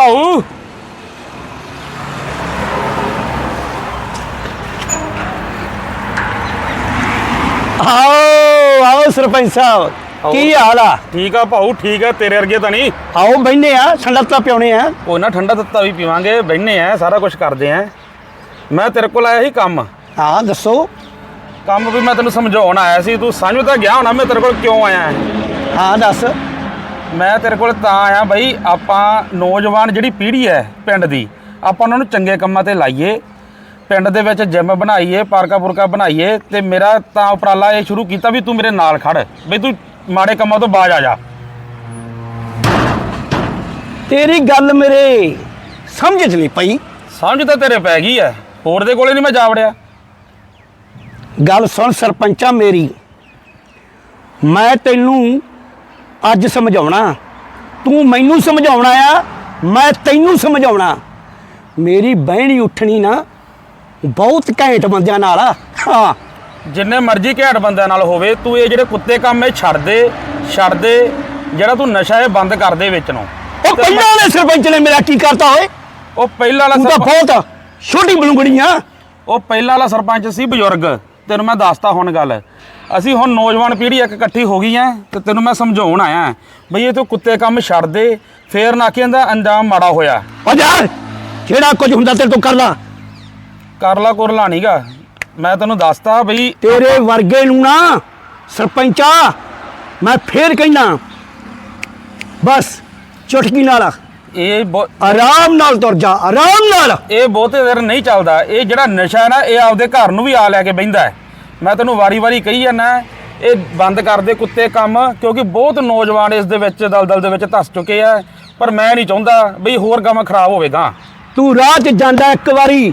ਭਾਊ। ਆਓ ਆਓ ਸਰਪੰਚ ਸਾਹਿਬ ਕੀ ਹਾਲ ਆ? ਠੀਕ ਆ ਭਾਊ ਠੀਕ ਆ ਤੇਰੇ ਵਰਗੇ ਤਾਂ ਨਹੀਂ। ਆਓ ਬੈਠੇ ਆ ਸੰਡਤਾ ਪਿਉਣੇ ਆ। ਉਹ ਨਾ ਠੰਡਾ ਤੱਤਾ ਵੀ ਪੀਵਾਂਗੇ ਬੈਠਨੇ ਆ ਸਾਰਾ ਕੁਝ ਕਰਦੇ ਆ। ਮੈਂ ਤੇਰੇ ਕੋਲ ਆਇਆ ਸੀ ਕੰਮ। ਹਾਂ ਦੱਸੋ। ਕੰਮ ਵੀ ਮੈਂ ਤੈਨੂੰ ਸਮਝਾਉਣ ਆਇਆ ਸੀ ਤੂੰ ਸਮਝ ਤਾਂ ਗਿਆ ਹੋਣਾ ਮੈਂ ਤੇਰੇ ਕੋਲ ਕਿਉਂ ਆਇਆ? ਹਾਂ ਦੱਸ। ਮੈਂ ਤੇਰੇ ਕੋਲ ਤਾਂ ਆਇਆ ਬਈ ਆਪਾਂ ਨੌਜਵਾਨ ਜਿਹੜੀ ਪੀੜ੍ਹੀ ਹੈ ਪਿੰਡ ਦੀ ਆਪਾਂ ਉਹਨਾਂ ਨੂੰ ਚੰਗੇ ਕੰਮਾਂ ਤੇ ਲਾਈਏ ਪਿੰਡ ਦੇ ਵਿੱਚ ਜਿਮ ਬਣਾਈਏ ਪਾਰਕਾ ਪੁਰਕਾ ਬਣਾਈਏ ਤੇ ਮੇਰਾ ਤਾਂ ਉਪਰਾਲਾ ਇਹ ਸ਼ੁਰੂ ਕੀਤਾ ਵੀ ਤੂੰ ਮੇਰੇ ਨਾਲ ਖੜ ਬਈ ਤੂੰ ਮਾੜੇ ਕੰਮਾਂ ਤੋਂ ਬਾਜ ਆ ਜਾ। ਤੇਰੀ ਗੱਲ ਮੇਰੇ ਸਮਝ ਚ ਨਹੀਂ ਪਈ। ਸਮਝ ਤਾਂ ਤੇਰੇ ਪੈ ਗਈ ਐ ਹੋਰ ਦੇ ਕੋਲੇ ਨਹੀਂ ਮੈਂ ਜਾ ਵੜਿਆ। ਗੱਲ ਸੁਣ ਸਰਪੰਚਾ ਮੇਰੀ ਮੈਂ ਤੈਨੂੰ ਅੱਜ ਸਮਝਾਉਣਾ। ਤੂੰ ਮੈਨੂੰ ਸਮਝਾਉਣਾ ਆ ਮੈਂ ਤੈਨੂੰ ਸਮਝਾਉਣਾ। ਮੇਰੀ ਬਹਿਣੀ ਉੱਠਣੀ ਨਾ ਬਹੁਤ ਘੈਂਟ ਬੰਦਿਆਂ ਨਾਲ ਆ। ਹਾਂ। ਜਿੰਨੇ ਮਰਜ਼ੀ ਘੈਂਟ ਬੰਦਿਆਂ ਨਾਲ ਹੋਵੇ ਤੂੰ ਇਹ ਜਿਹੜੇ ਕੁੱਤੇ ਕੰਮ ਇਹ ਛੱਡ ਦੇ ਛੱਡ ਦੇ ਜਿਹੜਾ ਤੂੰ ਨਸ਼ਾ ਇਹ ਬੰਦ ਕਰ ਦੇ ਵਿੱਚ ਨੂੰ। ਉਹ ਪਹਿਲਾਂ ਵਾਲੇ ਸਰਪੰਚ ਨੇ ਮੇਰਾ ਕੀ ਕਰਤਾ ਓਏ? ਉਹ ਪਹਿਲਾਂ ਵਾਲਾ ਤੂੰ ਤਾਂ ਸਰਪੰਚ ਬਹੁਤ ਛੋਟੀ ਬਲੂੰਗੜੀ ਆ ਉਹ ਪਹਿਲਾਂ ਵਾਲਾ ਸਰਪੰਚ ਸੀ ਬਜ਼ੁਰਗ ਤੈਨੂੰ ਮੈਂ ਦੱਸਤਾ ਹੁਣ ਗੱਲ। ਅਸੀਂ ਹੁਣ ਨੌਜਵਾਨ ਪੀੜ੍ਹੀ ਇੱਕ ਇਕੱਠੀ ਹੋ ਗਈ ਐ ਤੇ ਤੈਨੂੰ ਮੈਂ ਸਮਝਾਉਣ ਆਇਆ ਬਈ ਇਹ ਤੂੰ ਕੁੱਤੇ ਕੰਮ ਛੱਡ ਦੇ ਫੇਰ ਨਾ ਕਿ ਇਹਦਾ ਅੰਜਾਮ ਮਾੜਾ ਹੋਇਆ। ਓ ਯਾਰ ਜਿਹੜਾ ਕੁਝ ਹੁੰਦਾ ਤੇਰੇ ਤੋਂ ਕਰ ਲਾ ਕਰ ਲਾ ਕੁਰ ਲਾ ਨੀਗਾ। ਮੈਂ ਤੈਨੂੰ ਦੱਸਤਾ ਬਈ ਤੇਰੇ ਵਰਗੇ ਨੂੰ ਨਾ ਸਰਪੰਚਾ ਮੈਂ ਫੇਰ ਕਹਿਣਾ ਬਸ ਚੁਟਕੀ ਨਾਲ ਇਹ ਬਹੁ- ਆਰਾਮ ਨਾਲ ਤੁਰ ਜਾ ਆਰਾਮ ਨਾਲ। ਇਹ ਬਹੁਤੇ ਦੇਰ ਨਹੀਂ ਚੱਲਦਾ। ਇਹ ਜਿਹੜਾ ਨਸ਼ਾ ਹੈ ਨਾ ਇਹ ਆਪਦੇ ਘਰ ਨੂੰ ਵੀ ਆ ਲੈ ਕੇ ਬਹਿੰਦਾ ਹੈ ਮੈਂ ਤੈਨੂੰ ਵਾਰੀ-ਵਾਰੀ ਕਹੀ ਜਾਂਦਾ ਇਹ ਬੰਦ ਕਰ ਦੇ ਕੁੱਤੇ ਕੰਮ ਕਿਉਂਕਿ ਬਹੁਤ ਨੌਜਵਾਨ ਇਸ ਦੇ ਵਿੱਚ ਦਲਦਲ ਦੇ ਵਿੱਚ ਧਸ ਚੁੱਕੇ ਆ ਪਰ ਮੈਂ ਨਹੀਂ ਚਾਹੁੰਦਾ ਬਈ ਹੋਰ ਕੰਮ ਖਰਾਬ ਹੋਵੇਗਾ। ਤੂੰ ਰਾਹ 'ਚ ਜਾਂਦਾ ਇੱਕ ਵਾਰੀ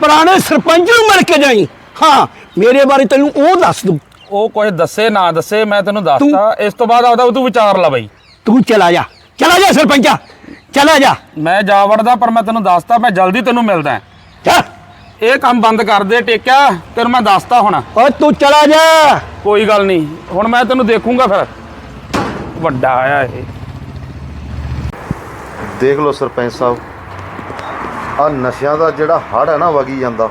ਪੁਰਾਣੇ ਸਰਪੰਚ ਨੂੰ ਮਿਲ ਕੇ ਜਾਈ। ਹਾਂ ਮੇਰੇ ਬਾਰੇ ਤੈਨੂੰ ਉਹ ਦੱਸ ਦੂੰ। ਉਹ ਕੁਝ ਦੱਸੇ ਨਾ ਦੱਸੇ ਮੈਂ ਤੈਨੂੰ ਦੱਸਤਾ ਇਸ ਤੋਂ ਬਾਅਦ ਆਪਦਾ ਤੂੰ ਵਿਚਾਰ ਲਾ ਬਈ। ਤੂੰ ਚਲਾ ਜਾ ਚਲਾ ਜਾ ਸਰਪੰਚਾ ਚਲਾ ਜਾ। ਮੈਂ ਜਾ ਵੜਦਾ ਪਰ ਮੈਂ ਤੈਨੂੰ ਦੱਸਤਾ ਮੈਂ ਜਲਦੀ ਤੈਨੂੰ ਮਿਲਦਾ। ਜਾ ਇਹ ਕੰਮ ਬੰਦ ਕਰ ਦੇ ਟੇਕਿਆ ਤੈਨੂੰ ਮੈਂ ਦੱਸਤਾ ਹੁਣ। ਓ ਤੂੰ ਚਲਾ ਜਾ। ਕੋਈ ਗੱਲ ਨਹੀਂ ਹੁਣ ਮੈਂ ਤੈਨੂੰ ਦੇਖੂੰਗਾ ਫਿਰ। ਵੱਡਾ ਆਇਆ ਇਹ। ਦੇਖ ਲਓ ਸਰਪੰਚ ਸਾਹਿਬ ਆ ਨਸ਼ਿਆਂ ਦਾ ਜਿਹੜਾ ਹੜ ਹੈ ਨਾ ਵਗੀ ਜਾਂਦਾ।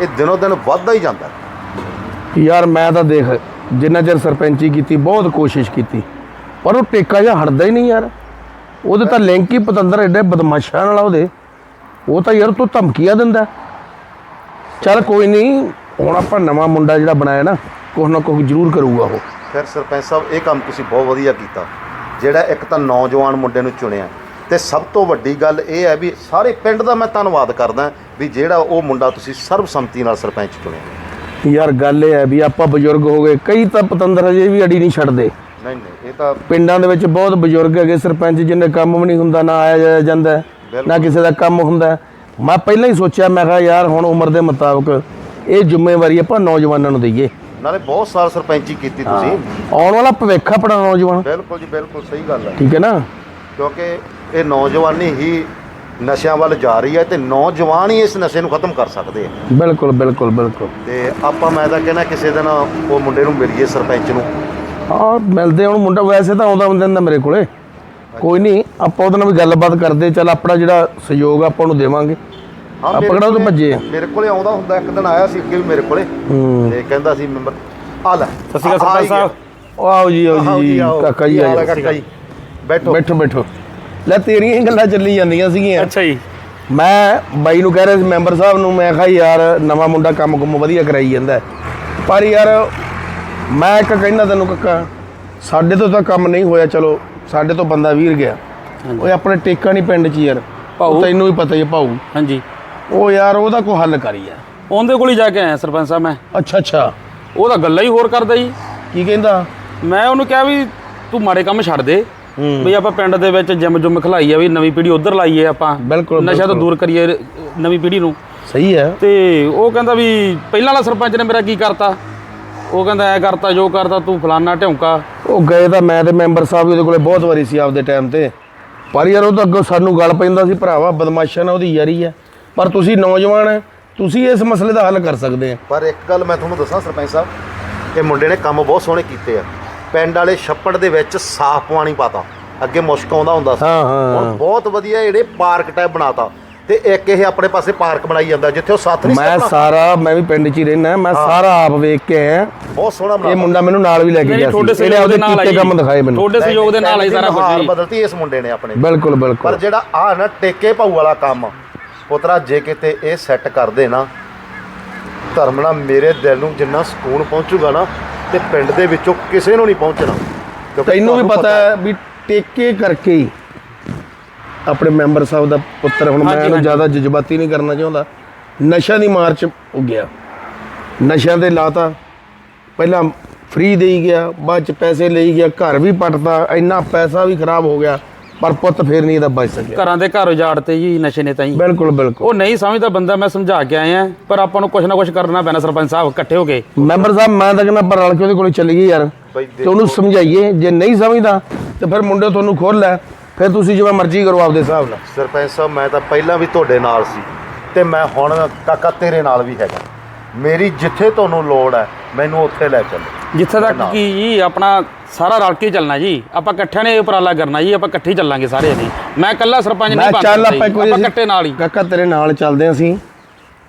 ਇਹ ਦਿਨੋ ਦਿਨ ਵੱਧਦਾ ਹੀ ਜਾਂਦਾ। ਯਾਰ ਮੈਂ ਤਾਂ ਦੇਖ ਜਿੰਨਾ ਚਿਰ ਸਰਪੰਚੀ ਕੀਤੀ ਬਹੁਤ ਕੋਸ਼ਿਸ਼ ਕੀਤੀ। ਪਰ ਉਹ ਟੇਕਾ ਜਿਹਾ ਹਟਦਾ ਹੀ ਨਹੀਂ ਯਾਰ। ਉਹਦੇ ਤਾਂ ਲਿੰਕ ਹੀ ਪਤੰਦਰ ਐਡੇ ਬਦਮਾਸ਼ਾਂ ਨਾਲ ਉਹਦੇ। ਉਹ ਤਾਂ ਯਾਰ ਤੂੰ ਧਮਕੀਆਂ ਦਿੰਦਾ। ਚੱਲ ਕੋਈ ਨਹੀਂ ਹੁਣ ਆਪਾਂ ਨਵਾਂ ਮੁੰਡਾ ਜਿਹੜਾ ਬਣਾਇਆ ਨਾ ਕੁਛ ਨਾ ਕੁਛ ਜ਼ਰੂਰ ਕਰੂਗਾ ਉਹ। ਫਿਰ ਸਰਪੰਚ ਸਾਹਿਬ ਇਹ ਕੰਮ ਤੁਸੀਂ ਬਹੁਤ ਵਧੀਆ ਕੀਤਾ। ਜਿਹੜਾ ਇੱਕ ਤਾਂ ਨੌਜਵਾਨ ਮੁੰਡੇ ਨੂੰ ਚੁਣਿਆ। ਤੇ ਸਭ ਤੋਂ ਵੱਡੀ ਗੱਲ ਇਹ ਹੈ ਵੀ ਸਾਰੇ ਪਿੰਡ ਦਾ ਮੈਂ ਧੰਨਵਾਦ ਕਰਦਾ ਵੀ ਜਿਹੜਾ ਉਹ ਮੁੰਡਾ ਤੁਸੀਂ ਸਰਬਸੰਮਤੀ ਨਾਲ ਸਰਪੰਚ ਚੁਣਿਆ। ਯਾਰ ਗੱਲ ਇਹ ਹੈ ਵੀ ਆਪਾਂ ਬਜ਼ੁਰਗ ਹੋ ਗਏ ਕਈ ਤਾਂ ਪਤੰਦਰ ਅਜੇ ਵੀ ਅੜੀ ਨਹੀਂ ਛੱਡਦੇ। ਨਹੀਂ ਨਹੀਂ ਇਹ ਤਾਂ ਪਿੰਡਾਂ ਦੇ ਵਿੱਚ ਬਹੁਤ ਬਜ਼ੁਰਗ ਹੈਗੇ ਸਰਪੰਚ ਜਿੰਨੇ ਕੰਮ ਵੀ ਨਹੀਂ ਹੁੰਦਾ ਨਾ ਆਇਆ ਜਾਇਆ ਜਾਂਦਾ ਹੈ, ਨਾ ਕਿਸੇ ਦਾ ਕੰਮ ਹੁੰਦਾ। ਹੈ। ਮੈਂ ਪਹਿਲਾਂ ਹੀ ਸੋਚਿਆ ਮੈਂ ਕਿਹਾ ਯਾਰ ਹੁਣ ਉਮਰ ਦੇ ਮੁਤਾਬਕ ਇਹ ਜ਼ਿੰਮੇਵਾਰੀ ਆਪਾਂ ਨੌਜਵਾਨਾਂ ਨੂੰ ਦਈਏ। ਨਾਲੇ ਬਹੁਤ ਸਾਲ ਸਰਪੰਚੀ ਕੀਤੀ ਤੁਸੀਂ। ਆਉਣ ਵਾਲਾ ਭਵਿੱਖ ਆਪਣਾ ਨੌਜਵਾਨ। ਬਿਲਕੁਲ ਜੀ ਬਿਲਕੁਲ ਸਹੀ ਗੱਲ ਹੈ। ਠੀਕ ਹੈ ਨਾ? ਕਿਉਂਕਿ ਇਹ ਨੌਜਵਾਨੀ ਹੀ ਨਸ਼ਿਆਂ ਵੱਲ ਜਾ ਰਹੀ ਹੈ ਤੇ ਨੌਜਵਾਨ ਹੀ ਇਸ ਨਸ਼ੇ ਨੂੰ ਖਤਮ ਕਰ ਸਕਦੇ ਆ। ਬਿਲਕੁਲ ਬਿਲਕੁਲ ਬਿਲਕੁਲ। ਤੇ ਆਪਾਂ ਮੈਂ ਤਾਂ ਕਹਿੰਦਾ ਕਿਸੇ ਦਿਨ ਉਹ ਮੁੰਡੇ ਨੂੰ ਮਿਲੀਏ ਸਰਪੰਚ ਨੂੰ। ਹਾਂ ਮਿਲਦੇ ਹੁਣ ਮੁੰਡਾ ਵੈਸੇ ਤਾਂ ਆਉਂਦਾ ਹੁੰਦਾ ਮੇਰੇ ਕੋਲੇ। ਕੋਈ ਨਹੀਂ ਆਪਾਂ ਉਹਦੇ ਨਾਲ ਵੀ ਗੱਲਬਾਤ ਕਰਦੇ ਚੱਲ ਆਪਣਾ ਜਿਹੜਾ ਸਹਿਯੋਗ ਆਪਾਂ ਨੂੰ ਦੇਵਾਂਗੇ। ਹਾਂ, ਆਪਾਂ ਕਿਹੜਾ ਉਹ ਤੋਂ ਭੱਜੇ ਆ? ਮੇਰੇ ਕੋਲੇ ਆਉਂਦਾ ਹੁੰਦਾ ਇੱਕ ਦਿਨ ਆਇਆ ਸੀ ਅੱਗੇ ਵੀ ਮੇਰੇ ਕੋਲੇ। ਤੇ ਕਹਿੰਦਾ ਸੀ ਮੈਂਬਰ ਆ ਲੈ। ਸਤਿ ਸ਼੍ਰੀ ਅਕਾਲ ਸਰਪੰਚ ਸਾਹਿਬ ਉਹ ਆਓ ਜੀ ਆਓ ਜੀ। ਕਾਕਾ ਜੀ ਆਓ ਕਾਕਾ ਜੀ। ਬੈਠੋ। ਬੈਠੋ ਬੈਠੋ। ਲੈ ਤੇਰੀਆਂ ਹੀ ਗੱਲਾਂ ਚੱਲੀ ਜਾਂਦੀਆਂ ਸੀਗੀਆਂ। ਅੱਛਾ ਜੀ। ਮੈਂ ਬਾਈ ਨੂੰ ਕਹਿ ਰਿਹਾ ਸੀ ਮੈਂਬਰ ਸਾਹਿਬ ਨੂੰ ਮੈਂ ਕਿਹਾ ਯਾਰ ਨਵਾਂ ਮੁੰਡਾ ਕੰਮ ਕੁੰਮ ਵਧੀਆ ਕਰਾਈ ਜਾਂਦਾ। ਪਰ ਯਾਰ ਮੈਂ ਇੱਕ ਕਹਿੰਦਾ ਤੈਨੂੰ ਕੱਕਾ ਸਾਡੇ ਤੋਂ ਤਾਂ ਕੰਮ ਨਹੀਂ ਹੋਇਆ ਚਲੋ। ਸਾਡੇ ਤੋਂ ਬੰਦਾ ਵੀਰ ਗਿਆ। ਓਏ ਆਪਣੇ ਟੇਕਾ ਨਹੀਂ ਪਿੰਡ 'ਚ ਯਾਰ। ਭਾਊ। ਤੈਨੂੰ ਵੀ ਪਤਾ ਹੀ ਹੈ ਭਾਊ। ਹਾਂਜੀ। ਉਹ ਯਾਰ ਉਹਦਾ ਕੋਈ ਹੱਲ ਕਰੀ ਯਾਰ। ਉਹਦੇ ਕੋਲ ਹੀ ਜਾ ਕੇ ਆਇਆ ਸਰਪੰਚ ਸਾਹਿਬ ਮੈਂ। ਅੱਛਾ ਅੱਛਾ। ਉਹ ਤਾਂ ਗੱਲਾਂ ਹੀ ਹੋਰ ਕਰਦਾ ਜੀ। ਕੀ ਕਹਿੰਦਾ? ਮੈਂ ਉਹਨੂੰ ਕਿਹਾ ਵੀ ਤੂੰ ਮਾੜੇ ਕੰਮ ਛੱਡ ਦੇ। ਵੀ ਆਪਾਂ ਪਿੰਡ ਦੇ ਵਿੱਚ ਜਿਮ ਜੁਮ ਖਲਾਈਏ ਵੀ ਨਵੀਂ ਪੀੜ੍ਹੀ ਉਧਰ ਲਾਈਏ ਆਪਾਂ। ਬਿਲਕੁਲ, ਨਸ਼ਾ ਤੋਂ। ਦੂਰ ਕਰੀਏ ਨਵੀਂ ਪੀੜ੍ਹੀ ਨੂੰ। ਸਹੀ ਹੈ। ਤੇ ਉਹ ਕਹਿੰਦਾ ਵੀ ਪਹਿਲਾਂ ਵਾਲਾ ਸਰਪੰਚ ਨੇ ਮੇਰਾ ਕੀ ਕਰਤਾ? ਉਹ ਕਹਿੰਦਾ ਐ ਕਰਤਾ ਜੋ ਕਰਤਾ ਤੂੰ ਫਲਾਨਾ ਢਿਉਂਕਾ। ਉਹ ਗਏ ਤਾਂ ਮੈਂ ਤੇ ਮੈਂਬਰ ਸਾਹਿਬ ਵੀ ਉਹਦੇ ਕੋਲੇ ਬਹੁਤ ਵਾਰੀ ਸੀ ਆਪਦੇ ਟਾਈਮ ਤੇ। ਪਰ ਯਾਰ ਉਹ ਤਾਂ ਅੱਗੋਂ ਸਾਨੂੰ ਗੱਲ ਪੈਂਦਾ ਸੀ ਭਰਾਵਾ ਬਦਮਾਸ਼ਾਂ ਨਾਲ ਉਹਦੀ ਯਾਰੀ ਹੈ ਪਰ ਤੁਸੀਂ ਨੌਜਵਾਨ ਹੈ ਤੁਸੀਂ ਇਸ ਮਸਲੇ ਦਾ ਹੱਲ ਕਰ ਸਕਦੇ ਆ। ਪਰ ਇੱਕ ਗੱਲ ਮੈਂ ਤੁਹਾਨੂੰ ਦੱਸਾਂ ਸਰਪੰਚ ਸਾਹਿਬ ਇਹ ਮੁੰਡੇ ਨੇ ਕੰਮ ਬਹੁਤ ਸੋਹਣੇ ਕੀਤੇ ਆ। ਪਿੰਡ ਵਾਲੇ ਛੱਪੜ ਦੇ ਵਿੱਚ ਸਾਫ਼ ਪਾਣੀ ਪਾਤਾ। ਅੱਗੇ ਮੁਸ਼ਕ ਆਉਂਦਾ ਹੁੰਦਾ ਸੀ। ਹਾਂ, ਹਾਂ, ਹੁਣ। ਬਹੁਤ ਵਧੀਆ ਜਿਹੜੇ ਪਾਰਕ ਟਾਈਪ ਬਣਾਤਾ। ਤੇ ਇੱਕ ਇਹ ਆਪਣੇ ਪਾਸੇ ਪਾਰਕ ਬਣਾਈ ਜਾਂਦਾ ਜਿੱਥੇ ਉਹ ਸੱਤ ਨਹੀਂ ਮੈਂ ਸਾਰਾ ਮੈਂ ਵੀ ਪਿੰਡ 'ਚ ਹੀ ਰਹਿਣਾ ਮੈਂ ਸਾਰਾ ਆਪ ਵੇਖ ਕੇ ਆਇਆ। ਬਹੁਤ ਸੋਹਣਾ ਇਹ ਮੁੰਡਾ ਮੈਨੂੰ ਨਾਲ ਵੀ ਲੈ ਕੇ ਗਿਆ ਸੀ। ਇਹਨੇ ਸਹਿਯੋਗ ਉਹਦੇ ਦੇ ਨਾਲ ਕੀਤੇ ਕੰਮ ਦਿਖਾਏ ਮੈਨੂੰ। ਤੁਹਾਡੇ ਸਹਿਯੋਗ ਦੇ ਨਾਲ ਆਈ ਸਾਰਾ ਕੁਝ ਹਾਲ ਬਦਲਤੀ ਇਸ ਮੁੰਡੇ ਨੇ ਆਪਣੇ। ਬਿਲਕੁਲ ਪਰ ਬਿਲਕੁਲ ਜਿਹੜਾ ਆ ਨਾ ਟੇਕੇ ਭਾਊ ਵਾਲਾ ਕੰਮ ਪੁੱਤਰਾ ਜੇ ਕਿਤੇ ਇਹ ਸੈੱਟ ਕਰਦੇ ਨਾ ਧਰਮ ਨਾਲ ਮੇਰੇ ਦਿਲ ਨੂੰ ਜਿੰਨਾ ਸਕੂਨ ਪਹੁੰਚੂਗਾ ਨਾ ਤੇ ਪਿੰਡ ਦੇ ਵਿੱਚੋਂ ਕਿਸੇ ਨੂੰ ਨਹੀਂ ਪਹੁੰਚਣਾ। ਕਿਉਂਕਿ ਤੈਨੂੰ ਵੀ ਪਤਾ ਹੈ ਵੀ ਟੇਕੇ ਕਰਕੇ ਹੀ ਆਪਣੇ ਮੈਂਬਰ ਸਾਹਿਬ ਦਾ ਪੁੱਤਰ ਹੁਣ ਮੈਂ ਇਹਨੂੰ। ਜ਼ਿਆਦਾ ਜਜ਼ਬਾਤੀ ਨਹੀਂ ਕਰਨਾ ਚਾਹੁੰਦਾ। ਨਸ਼ਿਆਂ ਦੀ ਮਾਰ ਚ ਹੋ ਗਿਆ। ਨਸ਼ਿਆਂ ਦੇ ਲਾਤਾ। ਪਹਿਲਾਂ ਫ੍ਰੀ ਦੇਈ ਗਿਆ ਬਾਅਦ ਚ ਪੈਸੇ ਲਈ ਗਿਆ ਘਰ ਵੀ ਪਟਦਾ ਇੰਨਾ ਪੈਸਾ ਵੀ ਖਰਾਬ ਹੋ ਗਿਆ ਪਰ ਪੁੱਤ ਫੇਰ ਨਹੀਂ ਇਹਦਾ ਬਚ ਸਕਿਆ। ਘਰਾਂ ਦੇ ਘਰ ਉਜਾੜਤੇ ਜੀ ਨਸ਼ੇ ਨੇ ਤਾਂ ਹੀ। ਬਿਲਕੁਲ ਬਿਲਕੁਲ। ਉਹ ਨਹੀਂ ਸਮਝਦਾ ਬੰਦਾ ਮੈਂ ਸਮਝਾ ਕੇ ਆਇਆ ਪਰ ਆਪਾਂ ਨੂੰ ਕੁਝ ਨਾ ਕੁਝ ਕਰਨਾ ਪੈਣਾ ਸਰਪੰਚ ਸਾਹਿਬ ਇਕੱਠੇ ਹੋ ਕੇ। ਮੈਂਬਰ ਸਾਹਿਬ ਮੈਂ ਤਾਂ ਕਹਿੰਦਾ ਪਰ ਰਲ ਕੇ ਉਹਦੇ ਕੋਲ ਚੱਲੀਏ ਯਾਰ। ਤੇ ਉਹਨੂੰ ਸਮਝਾਈਏ ਜੇ ਨਹੀਂ ਸਮਝਦਾ ਤੇ ਫਿਰ ਮੁੰਡੇ ਤੁਹਾਨੂੰ ਖੋਲ ਲੈ। ਫਿਰ ਤੁਸੀਂ ਜਿਵੇਂ ਮਰਜ਼ੀ ਕਰੋ ਆਪਦੇ ਹਿਸਾਬ ਨਾਲ। ਸਰਪੰਚ ਸਾਹਿਬ ਮੈਂ ਤਾਂ ਪਹਿਲਾਂ ਵੀ ਤੁਹਾਡੇ ਨਾਲ ਸੀ ਤੇ ਮੈਂ ਹੁਣ ਕਾਕਾ ਤੇਰੇ ਨਾਲ ਵੀ ਹੈਗਾ। ਮੇਰੀ ਜਿੱਥੇ ਤੁਹਾਨੂੰ ਲੋੜ ਹੈ ਮੈਨੂੰ ਉੱਥੇ ਲੈ ਚੱਲੋ। ਜਿੱਥੇ ਤੱਕ ਕੀ ਜੀ ਆਪਣਾ ਸਾਰਾ ਰਲ ਕੇ ਚੱਲਣਾ ਜੀ। ਆਪਾਂ ਇਕੱਠਿਆਂ ਨੇ ਇਹ ਉਪਰਾਲਾ ਕਰਨਾ ਜੀ ਆਪਾਂ ਇਕੱਠੇ ਚੱਲਾਂਗੇ ਸਾਰੇ ਜੀ ਮੈਂ ਇਕੱਲਾ ਸਰਪੰਚ ਨਹੀਂ ਬਣ ਚੱਲ ਆਪਾਂ ਅਸੀਂ- ਇਕੱਠੇ ਨਾਲ ਹੀ। ਕਾਕਾ ਤੇਰੇ ਨਾਲ ਚੱਲਦੇ ਅਸੀਂ।